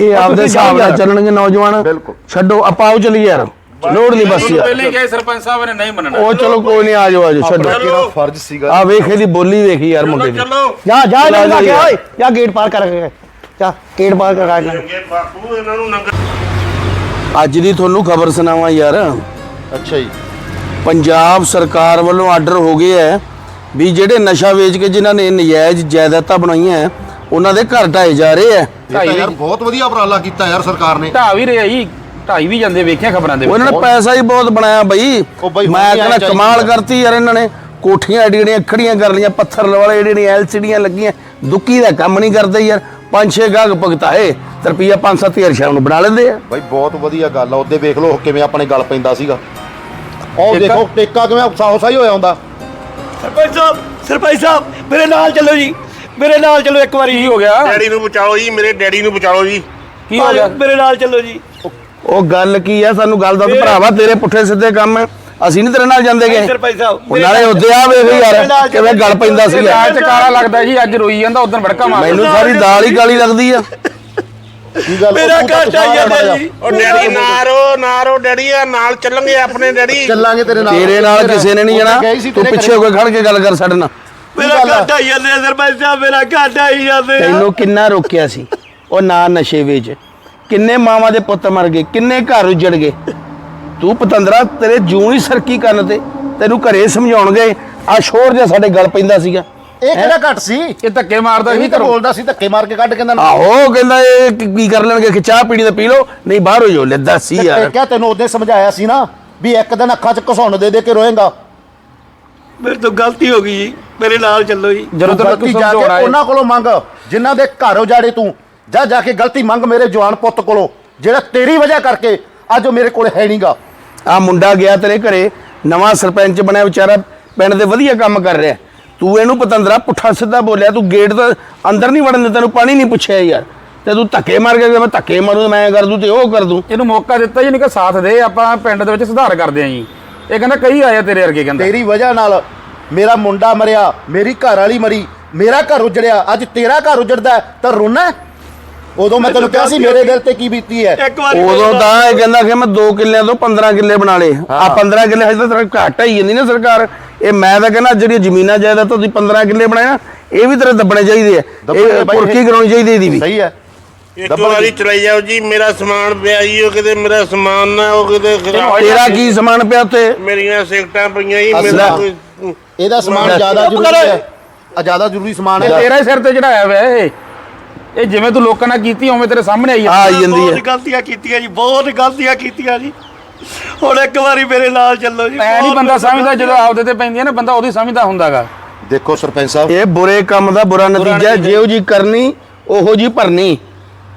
ਇਹ ਆਪਦੇ ਹਿਸਾਬ ਨਾਲ ਚੱਲਣਗੇ ਨੌਜਵਾਨ। ਛੱਡੋ ਆਪਾਂ ਆਓ ਚਲੀ ਯਾਰ। ਲੋੜ ਨਹੀਂ ਬਸ ਯਾਰ। ਪਹਿਲੇ ਕਿਹਾ ਸਰਪੰਚ ਸਾਹਿਬ ਨੇ ਨਹੀਂ ਮੰਨਣਾ। ਉਹ ਚਲੋ ਕੋਈ ਨਹੀਂ ਆ ਜਾਓ ਆ ਜਾਓ ਛੱਡੋ। ਕਿਹੜਾ ਫਰਜ਼ ਸੀਗਾ? ਆ ਵੇਖ ਇਹਦੀ ਬੋਲੀ ਵੇਖੀ ਯਾਰ ਮੁੰਡੇ ਦੀ। ਚਲੋ। ਜਾ ਜਾ ਇਹਨਾਂ ਨੂੰ ਜਾ ਓਏ ਜਾ ਗੇਟ ਪਾਰ ਕਰ ਕੇ ਜਾ ਗੇਟ ਪਾਰ ਕਰ ਕੇ ਬਾਪੂ ਇਹਨਾਂ ਨੂੰ ਨੰਗਾ ਅੱਜ ਦੀ ਤੁਹਾਨੂੰ ਖਬਰ ਸੁਣਾਵਾਂ ਯਾਰ। ਅੱਛਾ ਜੀ। ਪੰਜਾਬ ਸਰਕਾਰ ਵੱਲੋਂ ਆਰਡਰ ਹੋ ਗਿਆ ਹੈ ਵੀ ਜਿਹੜੇ ਨਸ਼ਾ ਵੇਚ ਕੇ ਜਿਨ੍ਹਾਂ ਨੇ ਨਜਾਇਜ਼ ਜਾਇਦਾਦਾਂ ਬਣਾਈਆਂ ਹੈ, ਉਹਨਾਂ ਦੇ ਘਰ ਢਾਏ ਜਾ ਰਹੇ ਹੈ ਇਹ ਤਾਂ ਯਾਰ ਬਹੁਤ ਵਧੀਆ ਉਪਰਾਲਾ ਕੀਤਾ ਯਾਰ ਸਰਕਾਰ ਨੇ। ਢਾ ਵੀ ਰਿਹਾ ਜੀ ਢਾਈ ਵੀ ਜਾਂਦੇ ਵੇਖਿਆ ਖਬਰਾਂ ਦੇ ਉਹਨਾਂ ਨੇ ਪੈਸਾ ਹੀ ਬਹੁਤ ਬਣਾਇਆ ਬਈ। ਉਹ ਬਈ ਮੈਂ ਕਹਿੰਦਾ ਕਮਾਲ। ਕਰਤੀ ਯਾਰ ਇਹਨਾਂ ਨੇ। ਕੋਠੀਆਂ ਐਡੀਆਂ ਐਡੀਆਂ ਖੜੀਆਂ ਕਰ ਲਈਆਂ ਪੱਥਰ ਵਾਲੇ ਜਿਹੜੀਆਂ ਐਲਸੀਡੀਆਂ ਲੱਗੀਆਂ। ਦੁੱਕੀ ਦਾ ਕੰਮ ਨਹੀਂ ਕਰਦੇ ਯਾਰ। ਪੰਜ ਛੇ ਗਾਹਕ ਭਗਤਾਏ ਤੇ ਰੁਪਈਆ 5-7 ਹਜ਼ਾਰ ਸ਼ਾਮ ਨੂੰ ਬਣਾ ਲੈਂਦੇ ਆ। ਬਾਈ ਬਹੁਤ ਵਧੀਆ ਗੱਲ ਆ ਉਹਦੇ ਵੇਖ ਲਓ ਕਿਵੇਂ ਆਪਣੇ ਗੱਲ ਪੈਂਦਾ ਸੀਗਾ। ਉਹ ਦੇਖੋ। ਟੇਕਾ ਕਿਵੇਂ ਉਸਾਹ ਉਸਾਹੀ ਹੋਇਆ ਹੁੰਦਾ। ਸਰਪੰਚ ਸਾਹਿਬ ਸਰਪੰਚ ਸਾਹਿਬ ਮੇਰੇ ਨਾਲ ਚੱਲੋ ਜੀ। ਮੇਰੇ ਨਾਲ ਚੱਲੋ ਇੱਕ ਵਾਰੀ ਕੀ ਹੋ ਗਿਆ। ਡੈਡੀ ਨੂੰ ਬਚਾਓ ਜੀ ਮੇਰੇ ਡੈਡੀ ਨੂੰ ਬਚਾਓ ਜੀ। ਕੀ ਹੋ ਗਿਆ? ਮੇਰੇ ਨਾਲ ਚੱਲੋ ਜੀ। ਉਹ ਗੱਲ ਕੀ ਆ? ਸਾਨੂੰ ਗੱਲ ਦੱਸ ਭਰਾਵਾ ਤੇਰੇ ਪੁੱਠੇ ਸਿੱਧੇ ਕੰਮ ਹੈ ਅਸੀਂ ਨਹੀਂ ਤੇਰੇ ਨਾਲ ਜਾਂਦੇ ਗਏ। ਸਰਪੰਚ ਸਾਹਿਬ ਉਹ ਨਾਲੇ ਉਹਦੇ ਆ ਵੇਖ ਯਾਰ ਕਿਵੇਂ ਗੱਲ ਪੈਂਦਾ ਸੀ ਲਾਲ ਚ ਕਾਲਾ ਲੱਗਦਾ ਜੀ ਅੱਜ ਰੋਈ ਜਾਂਦਾ ਉਦੋਂ ਭੜਕਾ ਮਾਰਦਾ। ਮੈਨੂੰ ਸਾਰੀ ਦਾਲ ਹੀ ਕਾਲੀ ਲੱਗਦੀ ਆ। ਕੀ ਗੱਲ? ਮੇਰਾ ਘਾਟਾ ਹੀ ਜਾਂਦਾ ਜੀ। ਉਹ ਡੈਡੀ ਨਾਰੋ ਨਾਰੋ ਡੈਡੀ ਆ ਨਾਲ ਚੱਲਾਂਗੇ ਆਪਣੇ ਡੈਡੀ। ਚੱਲਾਂਗੇ ਤੇਰੇ ਨਾਲ। ਤੇਰੇ ਨਾਲ ਕਿਸੇ ਨੇ ਨਹੀਂ ਜਾਣਾ। ਤੂੰ ਪਿੱਛੇ ਹੋ ਕੇ ਖੜ ਕੇ ਗੱਲ ਕਰ ਸਾਡੇ ਨਾਲ। ਮੇਰਾ ਘਾਟਾ ਹੀ ਜਾਂਦਾ ਸਰਪੰਚ ਸਾਹਿਬ ਮੇਰਾ ਘਾਟਾ ਹੀ ਜਾਂਦਾ ਤੈਨੂੰ ਕਿੰਨਾ ਰੋਕਿਆ ਸੀ? ਉਹ ਨਾ ਨਸ਼ੇ ਵੇਚ। ਕਿੰਨੇ ਮਾਵਾਂ ਦੇ ਪੁੱਤ ਮਰ ਗਏ ਕਿੰਨੇ ਘਰ ਉਜੜ ਗਏ। ਤੂੰ ਪਤੰਦਰਾ ਤੇਰੇ ਜੂੰ ਹੀ ਸਰਕੀ ਕਰਨ ਤੇ। ਤੈਨੂੰ ਘਰੇ ਸਮਝਾਉਣ ਗਏ ਆ ਸ਼ੋਰ ਜਿਹਾ ਸਾਡੇ ਗੱਲ ਪੈਂਦਾ ਸੀਗਾ। ਇਹ ਕਿਹੜਾ ਘਟ ਸੀ? ਇਹ ਇਹ ਧੱਕੇ ਮਾਰਦਾ ਸੀ ਤਾਂ ਘਰੋਂ। ਬੋਲਦਾ ਸੀ ਧੱਕੇ ਮਾਰ ਕੇ ਕੱਢ ਕਹਿੰਦਾ ਆਹੋ ਕਹਿੰਦਾ ਇਹ ਕੀ ਕੀ ਕਰ ਲੈਣਗੇ ਕਿ ਚਾਹ ਪੀਣੀ ਤੇ ਪੀ ਲਓ ਨਹੀਂ ਬਾਹਰ ਹੋ ਜਾਓ ਲੈ ਦੱਸ ਹੀ ਯਾਰ। ਕਿਹਾ ਤੈਨੂੰ ਉਹਦੇ ਸਮਝਾਇਆ ਸੀ ਨਾ ਵੀ ਇੱਕ ਦਿਨ ਅੱਖਾਂ 'ਚ ਘਸੁੰਨ ਦੇ ਦੇ ਕੇ ਰੋਏਗਾ। ਮੇਰੇ ਤੋਂ ਗਲਤੀ ਹੋ ਗਈ ਜੀ। ਮੇਰੇ ਨਾਲ ਚੱਲੋ ਜੀ। ਜਦੋਂ ਤੱਕ ਗਲਤੀ ਤੂੰ ਜਾ ਕੇ ਉਹਨਾਂ ਕੋਲੋਂ ਮੰਗ ਜਿਨ੍ਹਾਂ ਦੇ ਘਰ ਉਜਾੜੇ ਤੂੰ ਜਾ ਜਾ ਕੇ ਗਲਤੀ ਮੰਗ ਮੇਰੇ ਜਵਾਨ ਪੁੱਤ ਕੋਲੋਂ ਜਿਹੜਾ ਤੇਰੀ ਵਜ੍ਹਾ ਕਰਕੇ ਅੱਜ ਉਹ ਮੇਰੇ ਕੋਲ ਹੈ ਨਹੀਂਗਾ ਆ ਮੁੰਡਾ ਗਿਆ ਤੇਰੇ ਘਰੇ ਨਵਾਂ ਸਰਪੰਚ ਬਣਿਆ ਵਿਚਾਰਾ ਪਿੰਡ ਦੇ ਵਧੀਆ ਕੰਮ ਕਰ ਰਿਹਾ। ਤੂੰ ਇਹਨੂੰ ਪਤੰਦਰਾ ਪੁੱਠਾ ਸਿੱਧਾ ਬੋਲਿਆ ਤੂੰ ਗੇਟ ਤੋਂ ਅੰਦਰ ਨਹੀਂ ਵੜਨ ਦਿੱਤਾ ਤੈਨੂੰ ਪਾਣੀ ਨਹੀਂ ਪੁੱਛਿਆ ਯਾਰ। ਤੇ ਤੂੰ ਧੱਕੇ ਮਾਰ ਕੇ ਮੈਂ ਧੱਕੇ ਮਾਰੂ ਮੈਂ ਕਰ ਦੂੰ ਤੇ ਉਹ ਕਰ ਦੂੰ। ਇਹਨੂੰ ਮੌਕਾ ਦਿੱਤਾ ਜੀ ਨਹੀਂ ਕਿ ਸਾਥ ਦੇ ਆਪਾਂ ਪਿੰਡ ਦੇ ਵਿੱਚ ਸੁਧਾਰ ਕਰਦੇ ਆਂ ਜੀ। ਇਹ ਕਹਿੰਦਾ ਕਈ ਆਏ ਆ ਤੇਰੇ ਵਰਗੇ ਕਹਿੰਦਾ। ਤੇਰੀ ਵਜ੍ਹਾ ਨਾਲ ਮੇਰਾ ਮੁੰਡਾ ਮਰਿਆ ਮੇਰੀ ਘਰ ਵਾਲੀ ਮਰੀ ਮੇਰਾ ਘਰ ਉਜੜਿਆ ਅੱਜ ਤੇਰਾ ਘਰ ਉਜੜਦਾ ਤਾਂ ਰੋਣਾ? ਉਦੋਂ ਮੈਂ ਤੈਨੂੰ ਕਿਹਾ ਸੀ ਮੇਰੇ ਦਿਲ ਤੇ ਕੀ ਬੀਤੀ ਹੈ? ਇੱਕ ਵਾਰੀ ਉਦੋਂ ਤਾਂ ਇਹ ਕਹਿੰਦਾ ਕਿ ਮੈਂ 2 ਕਿੱਲਿਆਂ ਤੋਂ 15 ਕਿੱਲੇ ਬਣਾ ਲਏ। ਆ 15 ਕਿੱਲੇ ਹਜੇ ਤਾਂ ਘਾਟਾ ਹੀ ਜਾਂਦੀ ਨਾ ਸਰਕਾਰ। ਇਹ ਮੈਂ ਤਾਂ ਕਹਿੰਦਾ ਜਿਹੜੀਆਂ ਜ਼ਮੀਨਾਂ ਜਾਇਦਾਦ ਤੁਸੀਂ 15 ਕਿੱਲੇ ਬਣਾਇਆ ਇਹ ਵੀ ਤੇਰੇ ਦੱਬਣੇ ਚਾਹੀਦੇ ਆ। ਇਹ ਪੁਰਕੀ ਕਰਾਉਣੀ ਚਾਹੀਦੀ ਇਹਦੀ ਵੀ। ਸਹੀ ਹੈ। ਇੱਕ ਵਾਰੀ ਚਲਾਈ ਜਾਓ ਜੀ ਮੇਰਾ ਸਮਾਨ ਪਿਆ ਜੀ ਉਹ ਕਿਤੇ ਮੇਰਾ ਸਮਾਨ ਨਾ ਉਹ ਕਿਤੇ ਖਰਾਬ ਤੇਰਾ ਕੀ ਸਮਾਨ ਪਿਆ ਉੱਤੇ ਮੇਰੀਆਂ ਸਿਗਟਾਂ ਪਈਆਂ ਜੀ ਅਸਲਾ। ਮੇਰਾ ਕੋਈ ਇਹਦਾ ਸਮਾਨ ਜ਼ਿਆਦਾ ਜ਼ਰੂਰੀ ਹੈ। ਆ ਜ਼ਿਆਦਾ ਜ਼ਰੂਰੀ ਸਮਾਨ ਇਹ ਹੈ ਤੇਰਾ ਹੀ ਸਿਰ ਤੇ ਚੜਾਇਆ ਹੋਇਆ ਇਹ। ਇਹ ਜਿਵੇਂ ਤੂੰ ਲੋਕਾਂ ਨਾਲ ਕੀਤੀ ਉਵੇਂ ਤੇਰੇ ਸਾਹਮਣੇ ਆਈ ਆ। ਆ ਆਈ ਜਾਂਦੀ ਹੈ। ਬਹੁਤ ਗਲਤੀਆਂ ਕੀਤੀਆਂ ਜੀ ਬਹੁਤ ਗਲਤੀਆਂ ਕੀਤੀਆਂ ਜੀ। ਹੁਣ ਇੱਕ ਵਾਰੀ ਮੇਰੇ ਨਾਲ ਚੱਲੋ ਜੀ ਐ ਨਹੀਂ ਬਹੁਤ ਬੰਦਾ ਸਮਝਦਾ। ਜਦੋਂ ਆਪਦੇ ਤੇ ਪੈਂਦੀਆਂ ਨਾ ਬੰਦਾ ਉਹਦੀ ਸਮਝਦਾ ਹੁੰਦਾਗਾ। ਦੇਖੋ ਸਰਪੰਚ ਸਾਹਿਬ। ਇਹ ਬੁਰੇ ਕੰਮ ਦਾ ਬੁਰਾ ਨਤੀਜਾ ਹੈ। ਜਿਹੋ ਜੀ। ਕਰਨੀ ਉਹੋ ਜੀ ਭਰਨੀ।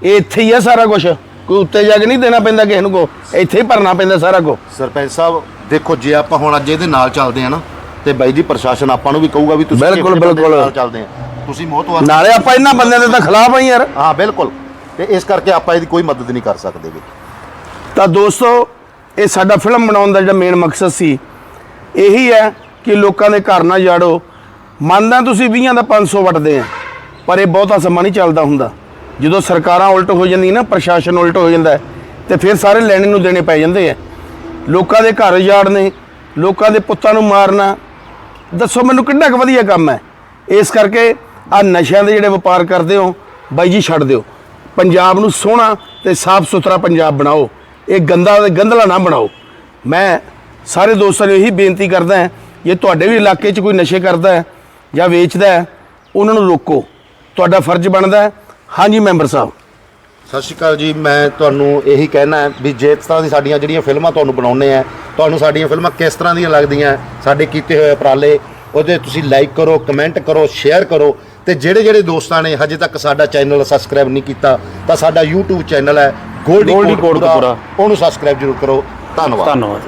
ਇਹ ਇੱਥੇ ਹੀ ਆ ਸਾਰਾ ਕੁਝ ਕੋਈ ਉੱਤੇ ਜਾ ਕੇ ਨਹੀਂ ਦੇਣਾ ਪੈਂਦਾ ਕਿਸੇ ਨੂੰ ਕੋ। ਇੱਥੇ ਹੀ ਭਰਨਾ ਪੈਂਦਾ ਸਾਰਾ ਕੁਝ ਸਰਪੰਚ ਸਾਹਿਬ ਦੇਖੋ ਜੇ ਆਪਾਂ ਹੁਣ ਅੱਜ ਇਹਦੇ ਨਾਲ ਚੱਲਦੇ ਆ ਨਾ ਤੇ ਬਾਈ ਜੀ ਪ੍ਰਸ਼ਾਸਨ ਆਪਾਂ ਨੂੰ ਵੀ ਕਹੂਗਾ ਵੀ ਤੁਸੀਂ ਬਿਲਕੁਲ, ਕਿਹੜੇ ਬੰਦੇ ਬਿਲਕੁਲ। ਨਾਲ ਚੱਲਦੇ ਆ ਤੁਸੀਂ ਮੋਹਤਵਾਰ ਨਾਲੇ ਆਪਾਂ ਇਹਨਾਂ ਬੰਦਿਆਂ ਦੇ ਤਾਂ ਖਿਲਾਫ ਆ ਯਾਰ। ਹਾਂ ਬਿਲਕੁਲ। ਤੇ ਇਸ ਕਰਕੇ ਆਪਾਂ ਇਹਦੀ ਕੋਈ ਮਦਦ ਨਹੀਂ ਕਰ ਸਕਦੇ ਵੀ। ਤਾਂ ਦੋਸਤੋ ਇਹ ਸਾਡਾ ਫਿਲਮ ਬਣਾਉਣ ਦਾ ਜਿਹੜਾ ਮੇਨ ਮਕਸਦ ਸੀ ਇਹੀ ਹੈ ਕਿ ਲੋਕਾਂ ਦੇ ਘਰ ਨਾ ਜਾੜੋ। ਮੰਨਦਾ ਤੁਸੀਂ 20 ਦਾ 500 ਵਟਦੇ ਆ ਪਰ ਇਹ ਬਹੁਤਾ ਸਮਾਂ ਨਹੀਂ ਚੱਲਦਾ ਹੁੰਦਾ। ਜਦੋਂ ਸਰਕਾਰਾਂ ਉਲਟ ਹੋ ਜਾਂਦੀਆਂ ਨਾ ਪ੍ਰਸ਼ਾਸਨ ਉਲਟ ਹੋ ਜਾਂਦਾ ਹੈ, ਤੇ ਫਿਰ ਸਾਰੇ ਲੈਣੇ ਨੂੰ ਦੇਣੇ ਪੈ ਜਾਂਦੇ ਆ। ਲੋਕਾਂ ਦੇ ਘਰ ਜਾੜਨੇ ਲੋਕਾਂ ਦੇ ਪੁੱਤਾਂ ਨੂੰ ਮਾਰਨਾ ਦੱਸੋ ਮੈਨੂੰ ਕਿੰਨਾ ਕੁ ਵਧੀਆ ਕੰਮ ਹੈ। ਇਸ ਕਰਕੇ ਆ ਨਸ਼ਿਆਂ ਦੇ ਜਿਹੜੇ ਵਪਾਰ ਕਰਦੇ ਹੋ ਬਾਈ ਜੀ ਛੱਡ ਦਿਓ। ਪੰਜਾਬ ਨੂੰ ਸੋਹਣਾ ਤੇ ਸਾਫ਼ ਸੁਥਰਾ ਪੰਜਾਬ ਬਣਾਓ। ਇਹ ਗੰਦਾ ਤੇ ਗੰਦਲਾ ਨਾ ਬਣਾਓ। ਮੈਂ ਸਾਰੇ ਦੋਸਤਾਂ ਨੂੰ ਇਹੀ ਬੇਨਤੀ ਕਰਦਾ ਹਾਂ ਜੇ ਤੁਹਾਡੇ ਵੀ ਇਲਾਕੇ 'ਚ ਕੋਈ ਨਸ਼ੇ ਕਰਦਾ ਹੈ ਜਾਂ ਵੇਚਦਾ ਹੈ ਉਹਨਾਂ ਨੂੰ ਰੋਕੋ। ਤੁਹਾਡਾ ਫਰਜ਼ ਬਣਦਾ ਹੈ ਹਾਂਜੀ ਮੈਂਬਰ ਸਾਹਿਬ। ਸਤਿ ਸ਼੍ਰੀ ਅਕਾਲ ਜੀ ਮੈਂ ਤੁਹਾਨੂੰ ਇਹੀ ਕਹਿਣਾ ਹੈ ਵੀ ਜੇ ਇਸ ਤਰ੍ਹਾਂ ਦੀ ਸਾਡੀਆਂ ਜਿਹੜੀਆਂ ਫਿਲਮਾਂ ਤੁਹਾਨੂੰ ਬਣਾਉਂਦੇ ਆ ਤੁਹਾਨੂੰ ਸਾਡੀਆਂ ਫਿਲਮਾਂ ਕਿਸ ਤਰ੍ਹਾਂ ਦੀਆਂ ਲੱਗਦੀਆਂ ਸਾਡੇ ਕੀਤੇ ਹੋਏ ਉਪਰਾਲੇ ਉਹਦੇ ਤੁਸੀਂ ਲਾਈਕ ਕਰੋ ਕਮੈਂਟ ਕਰੋ ਸ਼ੇਅਰ ਕਰੋ ਤੇ ਜਿਹੜੇ ਜਿਹੜੇ ਦੋਸਤਾਂ ਨੇ ਹਜੇ ਤੱਕ ਸਾਡਾ ਚੈਨਲ ਸਬਸਕ੍ਰਾਈਬ ਨਹੀਂ ਕੀਤਾ ਤਾਂ ਸਾਡਾ YouTube ਚੈਨਲ ਹੈ ਗੋਲਡੀ ਕੋਟਪੁਰਾ ਕੋਟਕਪੂਰਾ। ਉਹਨੂੰ ਸਬਸਕ੍ਰਾਈਬ ਜ਼ਰੂਰ ਕਰੋ। ਧੰਨਵਾਦ। ਧੰਨਵਾਦ।